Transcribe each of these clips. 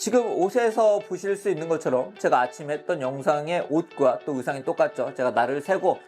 지금 옷에서 보실 수 있는 것처럼 제가 아침에 했던 영상의 옷과 또 의상이 똑같죠. 제가 날을 세고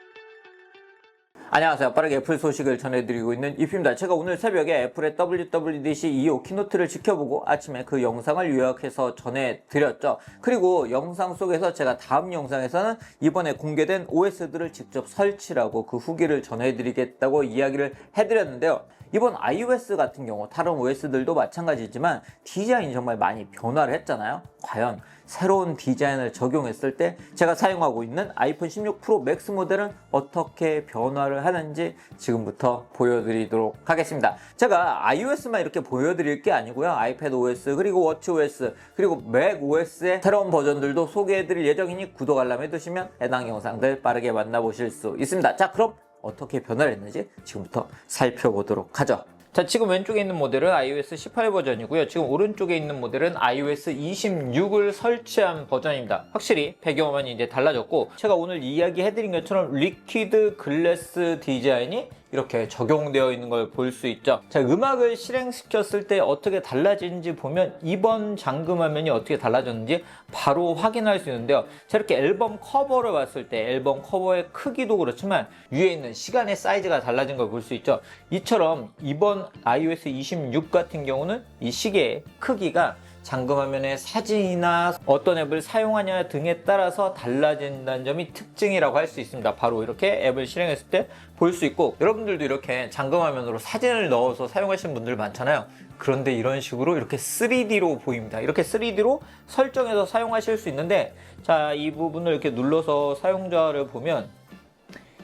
안녕하세요. 빠르게 애플 소식을 전해드리고 있는 이프입니다. 제가 오늘 새벽에 애플의 WWDC 2호 키노트를 지켜보고 아침에 그 영상을 요약해서 전해드렸죠. 그리고 영상 속에서 제가 다음 영상에서는 이번에 공개된 OS들을 직접 설치라고 그 후기를 전해드리겠다고 이야기를 해드렸는데요. 이번 iOS 같은 경우 다른 OS들도 마찬가지지만 디자인이 정말 많이 변화를 했잖아요. 과연 새로운 디자인을 적용했을 때 제가 사용하고 있는 아이폰 16 프로 맥스 모델은 어떻게 변화를 하는지 지금부터 보여드리도록 하겠습니다. 제가 iOS만 이렇게 보여드릴 게 아니고요. 아이패드 OS 그리고 워치 OS 그리고 맥 OS의 새로운 버전들도 소개해드릴 예정이니 구독 알람 해두시면 해당 영상들 빠르게 만나보실 수 있습니다. 자 그럼 어떻게 변화를 했는지 지금부터 살펴보도록 하죠. 자, 지금 왼쪽에 있는 모델은 iOS 18 버전이고요. 지금 오른쪽에 있는 모델은 iOS 26을 설치한 버전입니다. 확실히 배경화면이 이제 달라졌고, 제가 오늘 이야기해드린 것처럼 리퀴드 글래스 디자인이 이렇게 적용되어 있는 걸 볼 수 있죠. 자, 음악을 실행시켰을 때 어떻게 달라지는지 보면 이번 잠금 화면이 어떻게 달라졌는지 바로 확인할 수 있는데요. 자, 이렇게 앨범 커버를 봤을 때 앨범 커버의 크기도 그렇지만 위에 있는 시간의 사이즈가 달라진 걸 볼 수 있죠. 이처럼 이번 iOS 26 같은 경우는 이 시계의 크기가 잠금화면의 사진이나 어떤 앱을 사용하냐 등에 따라서 달라진다는 점이 특징이라고 할 수 있습니다. 바로 이렇게 앱을 실행했을 때 볼 수 있고 여러분들도 이렇게 잠금화면으로 사진을 넣어서 사용하시는 분들 많잖아요. 그런데 이런 식으로 이렇게 3D로 보입니다. 이렇게 3D로 설정해서 사용하실 수 있는데 자, 이 부분을 이렇게 눌러서 사용자를 보면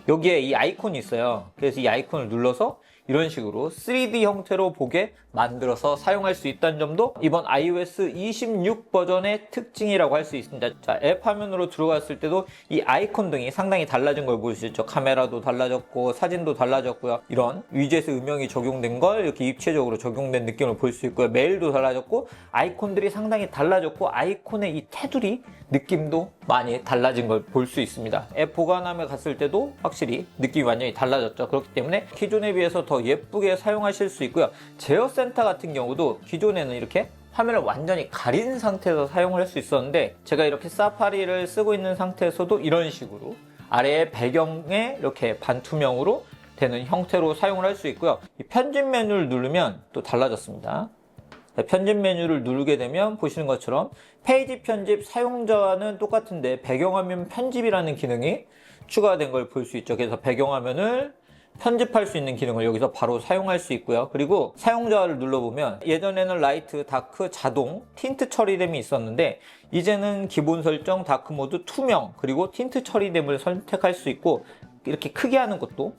여기에 이 아이콘이 있어요. 그래서 이 아이콘을 눌러서 이런 식으로 3D 형태로 보게 만들어서 사용할 수 있다는 점도 이번 iOS 26 버전의 특징이라고 할 수 있습니다. 자, 앱 화면으로 들어갔을 때도 이 아이콘 등이 상당히 달라진 걸 볼 수 있죠. 카메라도 달라졌고 사진도 달라졌고요. 이런 위젯 음영이 적용된 걸 이렇게 입체적으로 적용된 느낌을 볼 수 있고요. 메일도 달라졌고 아이콘들이 상당히 달라졌고 아이콘의 이 테두리 느낌도 많이 달라진 걸 볼 수 있습니다. 앱 보관함에 갔을 때도 확실히 느낌이 완전히 달라졌죠. 그렇기 때문에 기존에 비해서 더 예쁘게 사용하실 수 있고요. 제어 센터 같은 경우도 기존에는 이렇게 화면을 완전히 가린 상태에서 사용을 할 수 있었는데 제가 이렇게 사파리를 쓰고 있는 상태에서도 이런 식으로 아래에 배경에 이렇게 반투명으로 되는 형태로 사용을 할 수 있고요. 이 편집 메뉴를 누르면 또 달라졌습니다. 네, 편집 메뉴를 누르게 되면 보시는 것처럼 페이지 편집 사용자와는 똑같은데 배경화면 편집이라는 기능이 추가된 걸 볼 수 있죠. 그래서 배경화면을 편집할 수 있는 기능을 여기서 바로 사용할 수 있고요. 그리고 사용자를 눌러보면 예전에는 라이트, 다크, 자동, 틴트 처리됨이 있었는데 이제는 기본 설정, 다크 모드, 투명, 그리고 틴트 처리됨을 선택할 수 있고 이렇게 크게 하는 것도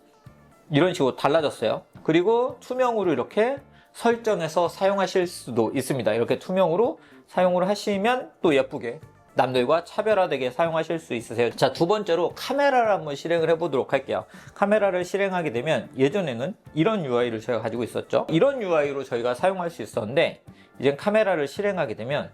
이런 식으로 달라졌어요. 그리고 투명으로 이렇게 설정해서 사용하실 수도 있습니다. 이렇게 투명으로 사용을 하시면 또 예쁘게 남들과 차별화되게 사용하실 수 있으세요. 자, 두 번째로 카메라를 한번 실행을 해보도록 할게요. 카메라를 실행하게 되면 예전에는 이런 UI를 저희가 가지고 있었죠. 이런 UI로 저희가 사용할 수 있었는데 이제 카메라를 실행하게 되면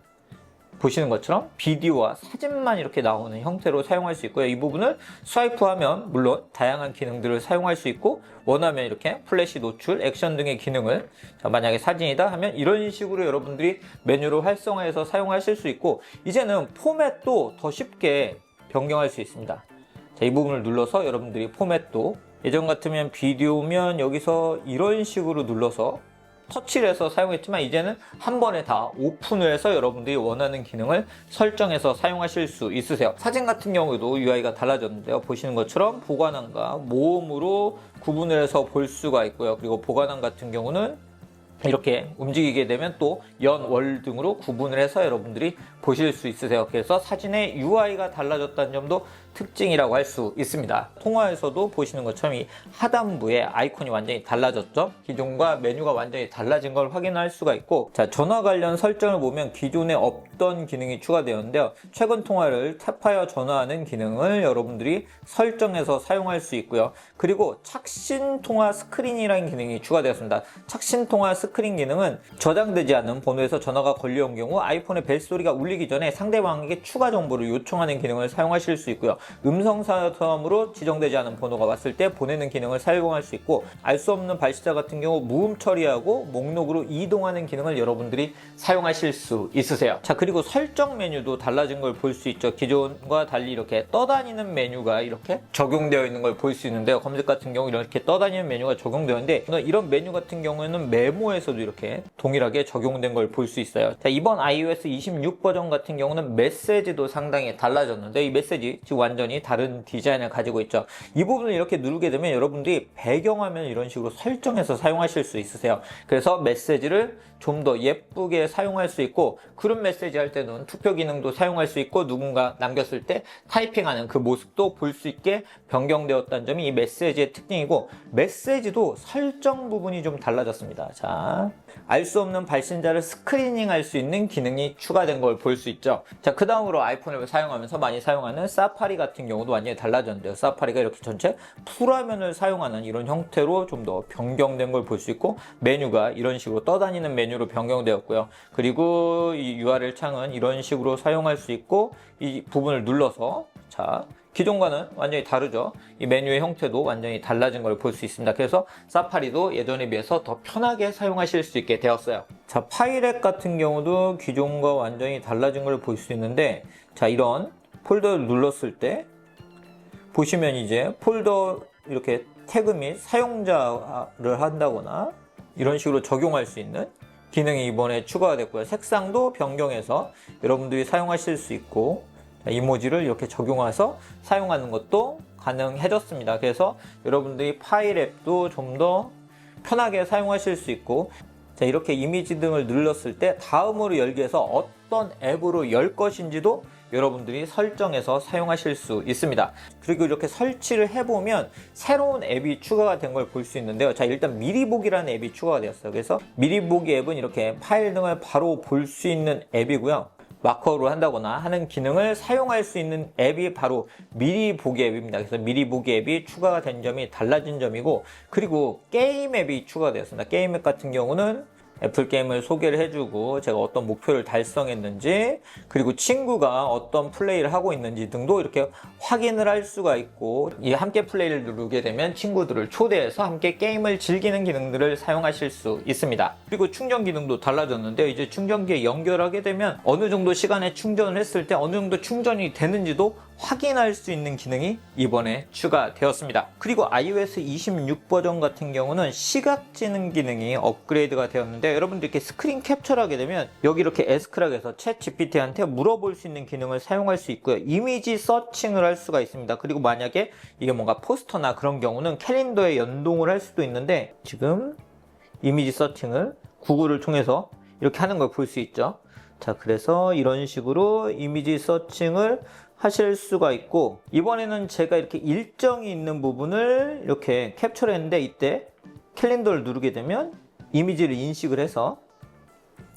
보시는 것처럼 비디오와 사진만 이렇게 나오는 형태로 사용할 수 있고요. 이 부분을 스와이프하면 물론 다양한 기능들을 사용할 수 있고 원하면 이렇게 플래시 노출, 액션 등의 기능을 자, 만약에 사진이다 하면 이런 식으로 여러분들이 메뉴로 활성화해서 사용하실 수 있고 이제는 포맷도 더 쉽게 변경할 수 있습니다. 자, 이 부분을 눌러서 여러분들이 포맷도 예전 같으면 비디오면 여기서 이런 식으로 눌러서 터치를 해서 사용했지만 이제는 한 번에 다 오픈을 해서 여러분들이 원하는 기능을 설정해서 사용하실 수 있으세요. 사진 같은 경우도 UI가 달라졌는데요. 보시는 것처럼 보관함과 모음으로 구분을 해서 볼 수가 있고요. 그리고 보관함 같은 경우는 이렇게 움직이게 되면 또 연, 월 등으로 구분을 해서 여러분들이 보실 수 있으세요. 그래서 사진의 UI가 달라졌다는 점도 특징이라고 할 수 있습니다. 통화에서도 보시는 것처럼 이 하단부에 아이콘이 완전히 달라졌죠. 기존과 메뉴가 완전히 달라진 걸 확인할 수가 있고 자 전화 관련 설정을 보면 기존에 없던 기능이 추가되었는데요. 최근 통화를 탭하여 전화하는 기능을 여러분들이 설정해서 사용할 수 있고요. 그리고 착신 통화 스크린이라는 기능이 추가되었습니다. 착신 통화 스크린 기능은 저장되지 않은 번호에서 전화가 걸려온 경우 아이폰의 벨소리가 울리기 전에 상대방에게 추가 정보를 요청하는 기능을 사용하실 수 있고요. 음성 사탐으로 지정되지 않은 번호가 왔을 때 보내는 기능을 사용할 수 있고 알 수 없는 발시자 같은 경우 무음 처리하고 목록으로 이동하는 기능을 여러분들이 사용하실 수 있으세요. 자 그리고 설정 메뉴도 달라진 걸 볼 수 있죠. 기존과 달리 이렇게 떠다니는 메뉴가 이렇게 적용되어 있는 걸 볼 수 있는데요. 검색 같은 경우 이렇게 떠다니는 메뉴가 적용되어 있는데 이런 메뉴 같은 경우에는 메모에 서도 이렇게 동일하게 적용된 걸 볼 수 있어요. 자 이번 iOS 26 버전 같은 경우는 메시지도 상당히 달라졌는데 이 메시지 지금 완전히 다른 디자인을 가지고 있죠. 이 부분을 이렇게 누르게 되면 여러분들이 배경화면 이런 식으로 설정해서 사용하실 수 있으세요. 그래서 메시지를 좀 더 예쁘게 사용할 수 있고 그룹 메시지 할 때는 투표 기능도 사용할 수 있고 누군가 남겼을 때 타이핑하는 그 모습도 볼 수 있게 변경되었다는 점이 이 메시지의 특징이고 메시지도 설정 부분이 좀 달라졌습니다. 자, 알 수 없는 발신자를 스크리닝 할 수 있는 기능이 추가된 걸 볼 수 있죠. 자, 그 다음으로 아이폰을 사용하면서 많이 사용하는 사파리 같은 경우도 완전히 달라졌는데요. 사파리가 이렇게 전체 풀화면을 사용하는 이런 형태로 좀 더 변경된 걸 볼 수 있고 메뉴가 이런 식으로 떠다니는 메뉴로 변경되었고요. 그리고 이 URL 창은 이런 식으로 사용할 수 있고 이 부분을 눌러서 자, 기존과는 완전히 다르죠. 이 메뉴의 형태도 완전히 달라진 걸 볼 수 있습니다. 그래서 사파리도 예전에 비해서 더 편하게 사용하실 수 있게 되었어요. 자, 파일앱 같은 경우도 기존과 완전히 달라진 걸 볼 수 있는데, 자, 이런 폴더를 눌렀을 때, 보시면 이제 폴더 이렇게 태그 및 사용자를 한다거나 이런 식으로 적용할 수 있는 기능이 이번에 추가가 됐고요. 색상도 변경해서 여러분들이 사용하실 수 있고 자, 이모지를 이렇게 적용해서 사용하는 것도 가능해졌습니다. 그래서 여러분들이 파일 앱도 좀 더 편하게 사용하실 수 있고 자, 이렇게 이미지 등을 눌렀을 때 다음으로 열기 위해서 어떤 앱으로 열 것인지도 여러분들이 설정해서 사용하실 수 있습니다. 그리고 이렇게 설치를 해보면 새로운 앱이 추가가 된 걸 볼 수 있는데요. 자, 일단 미리 보기라는 앱이 추가가 되었어요. 그래서 미리 보기 앱은 이렇게 파일 등을 바로 볼 수 있는 앱이고요. 마커로 한다거나 하는 기능을 사용할 수 있는 앱이 바로 미리 보기 앱입니다. 그래서 미리 보기 앱이 추가가 된 점이 달라진 점이고 그리고 게임 앱이 추가되었습니다. 게임 앱 같은 경우는 애플 게임을 소개를 해주고 제가 어떤 목표를 달성했는지 그리고 친구가 어떤 플레이를 하고 있는지 등도 이렇게 확인을 할 수가 있고 이 함께 플레이를 누르게 되면 친구들을 초대해서 함께 게임을 즐기는 기능들을 사용하실 수 있습니다. 그리고 충전 기능도 달라졌는데 이제 충전기에 연결하게 되면 어느 정도 시간에 충전을 했을 때 어느 정도 충전이 되는지도 확인할 수 있는 기능이 이번에 추가되었습니다. 그리고 iOS 26 버전 같은 경우는 시각지능 기능이 업그레이드가 되었는데 여러분들 이렇게 스크린 캡처를 하게 되면 여기 이렇게 에스크락에서 챗 GPT한테 물어볼 수 있는 기능을 사용할 수 있고요. 이미지 서칭을 할 수가 있습니다. 그리고 만약에 이게 뭔가 포스터나 그런 경우는 캘린더에 연동을 할 수도 있는데 지금 이미지 서칭을 구글을 통해서 이렇게 하는 걸 볼 수 있죠. 자, 그래서 이런 식으로 이미지 서칭을 하실 수가 있고 이번에는 제가 이렇게 일정이 있는 부분을 이렇게 캡처를 했는데 이때 캘린더를 누르게 되면 이미지를 인식을 해서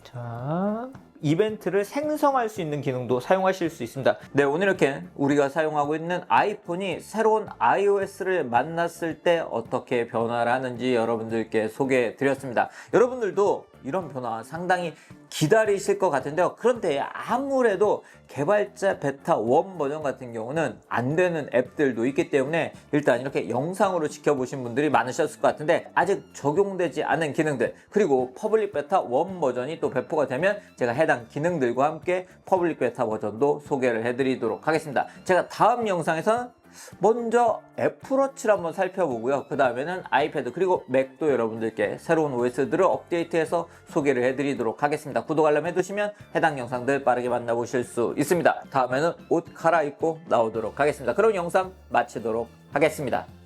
자 이벤트를 생성할 수 있는 기능도 사용하실 수 있습니다. 네, 오늘 이렇게 우리가 사용하고 있는 아이폰이 새로운 iOS를 만났을 때 어떻게 변화를 하는지 여러분들께 소개해 드렸습니다. 여러분들도 이런 변화 상당히 기다리실 것 같은데요. 그런데 아무래도 개발자 베타 1 버전 같은 경우는 안 되는 앱들도 있기 때문에 일단 이렇게 영상으로 지켜보신 분들이 많으셨을 것 같은데 아직 적용되지 않은 기능들 그리고 퍼블릭 베타 1 버전이 또 배포가 되면 제가 해당 기능들과 함께 퍼블릭 베타 버전도 소개를 해드리도록 하겠습니다. 제가 다음 영상에서는 먼저 애플워치를 한번 살펴보고요. 그 다음에는 아이패드 그리고 맥도 여러분들께 새로운 OS들을 업데이트해서 소개를 해드리도록 하겠습니다. 구독 알람 해두시면 해당 영상들 빠르게 만나보실 수 있습니다. 다음에는 옷 갈아입고 나오도록 하겠습니다. 그럼 영상 마치도록 하겠습니다.